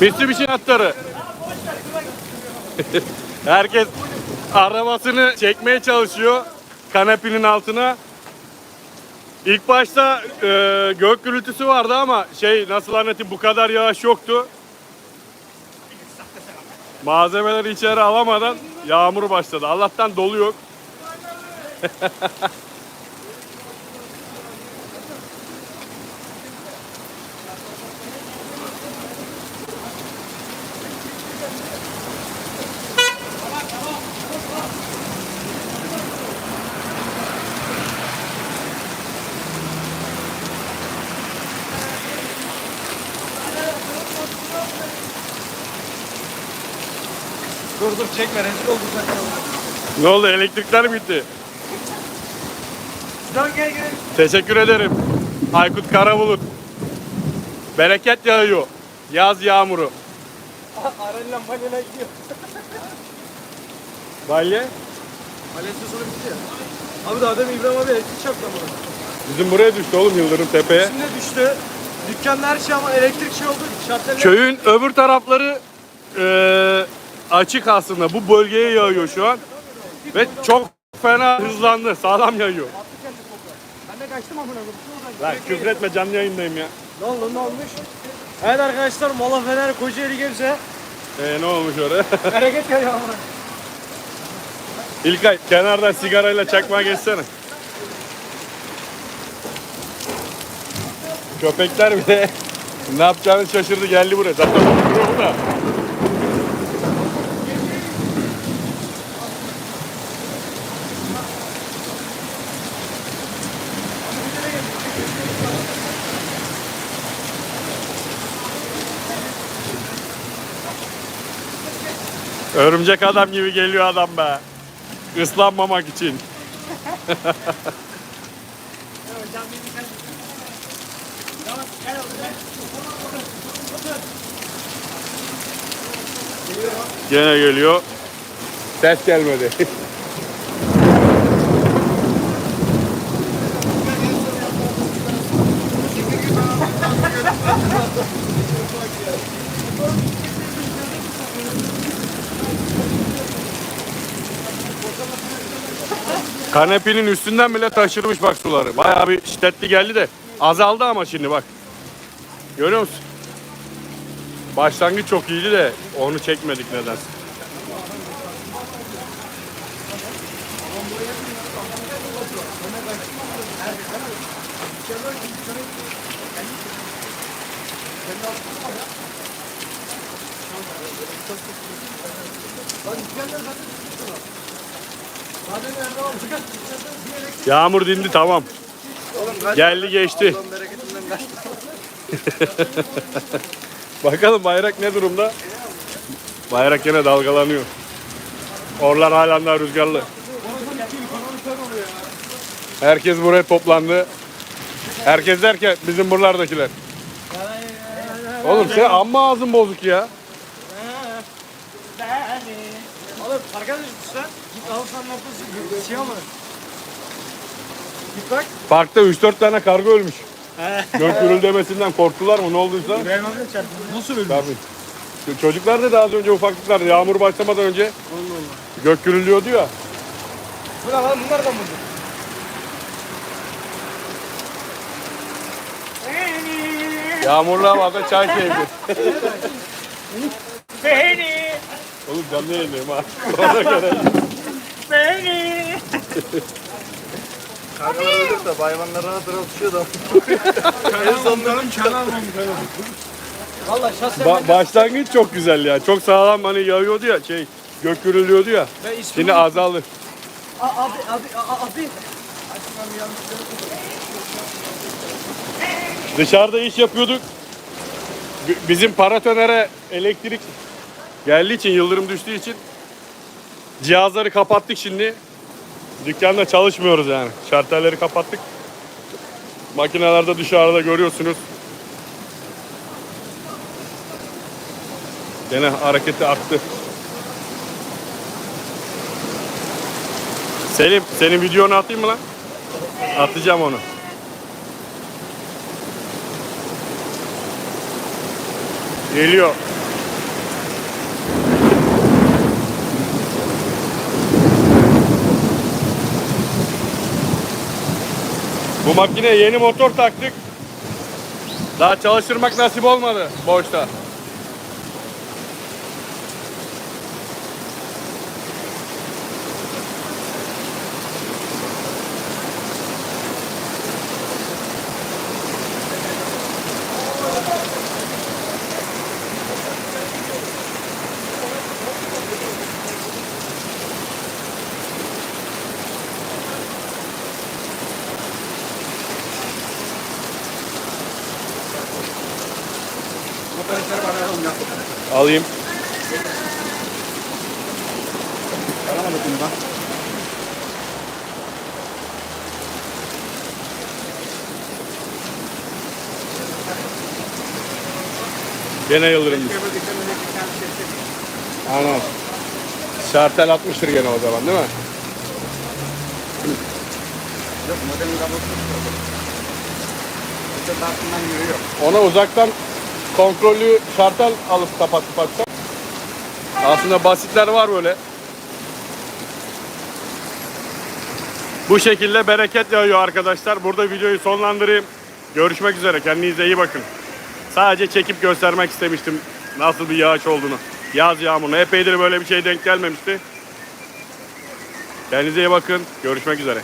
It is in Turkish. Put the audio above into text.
Mitsubishi atları. Herkes arabasını çekmeye çalışıyor kanepinin altına. İlk başta e, gök gürültüsü vardı ama şey nasıl anlatayım bu kadar yağış yoktu. Malzemeleri içeri alamadan yağmur başladı. Allah'tan dolu yok. Dur dur çekme rezil olduk zaten. Ne oldu elektrikler mi gitti? Dön gel gel. Teşekkür ederim. Aykut Karabulut. Bereket yağıyor. Yaz yağmuru. Arayla balena gidiyor. Balye. Balesi sonra bitti ya. Abi daha demin İbrahim abi elektrik çarptı ama. Bizim buraya düştü oğlum Yıldırım Tepe'ye. Şimdi düştü. Dükkanda her şey ama elektrik şey oldu. Şarteller. Köyün öbür tarafları açık aslında. Bu bölgeye yağıyor şu an. Ve çok fena hızlandı. Sağlam yağıyor. Ben de kaçtım amına koyayım. Lan küfür etme canlı yayındayım ya. Ne oldu ne olmuş? Evet arkadaşlar Mola Fener Kocaeli Gebze. Ee, ne olmuş oraya? Hareket geliyor amına. İlkay kenardan sigarayla çakmağa geçsene. Köpekler bile ne yapacağını şaşırdı geldi buraya. Zaten oturuyor da. Örümcek adam gibi geliyor adam be. Islanmamak için. Gene geliyor. Ses gelmedi. Kanepenin üstünden bile taşırmış bak suları. Bayağı bir şiddetli geldi de azaldı ama şimdi bak. Görüyor musun? Başlangıç çok iyiydi de onu çekmedik nedense. Yağmur dindi tamam. Geldi geçti. Bakalım bayrak ne durumda? Bayrak yine dalgalanıyor. Orlar halen daha rüzgarlı. Herkes buraya toplandı. Herkes derken bizim buralardakiler. Oğlum sen amma ağzın bozuk ya. Oğlum arkadaş sen git al sen nefes şey ama. Git bak. Parkta 3-4 tane karga ölmüş. Gök gürüldemesinden korktular mı ne olduysa? İbrahim abi de çarptı. Nasıl öldü? Tabii. Çocuklar dedi az önce ufaklıklar yağmur başlamadan önce gök gürülüyordu ya. Bu ne lan bunlar da mı? Yağmurlu havada çay keyfi. Beni, Oğlum canlı yayındayım ha. Ona göre. beni. Kargalar öldük de hayvanlar rahat rahat uçuyor da. Onların kenar Valla şahsen Ba- başlangıç çok güzel ya. Çok sağlam hani yağıyordu ya şey gök gürülüyordu ya. ben ismini... Şimdi azaldı. A- Abi, abi, a- abi. Dışarıda iş yapıyorduk. B- Bizim paratonere elektrik geldiği için, yıldırım düştüğü için cihazları kapattık şimdi. Dükkanda çalışmıyoruz yani. Şartelleri kapattık. Makinelerde dışarıda görüyorsunuz. Gene hareketi arttı. Selim, senin videonu atayım mı lan? Atacağım onu. Geliyor. Bu makineye yeni motor taktık. Daha çalıştırmak nasip olmadı boşta. Alayım. Aramadık bunu da. Gene Yıldırım. Aynen. Şartel atmıştır gene o zaman değil mi? Yok modelin kablosu. Ona uzaktan kontrollü şartel alıp kapatıp atsak. Aslında basitler var böyle. Bu şekilde bereket yağıyor arkadaşlar. Burada videoyu sonlandırayım. Görüşmek üzere. Kendinize iyi bakın. Sadece çekip göstermek istemiştim nasıl bir yağış olduğunu. Yaz yağmuruna. Epeydir böyle bir şey denk gelmemişti. Kendinize iyi bakın. Görüşmek üzere.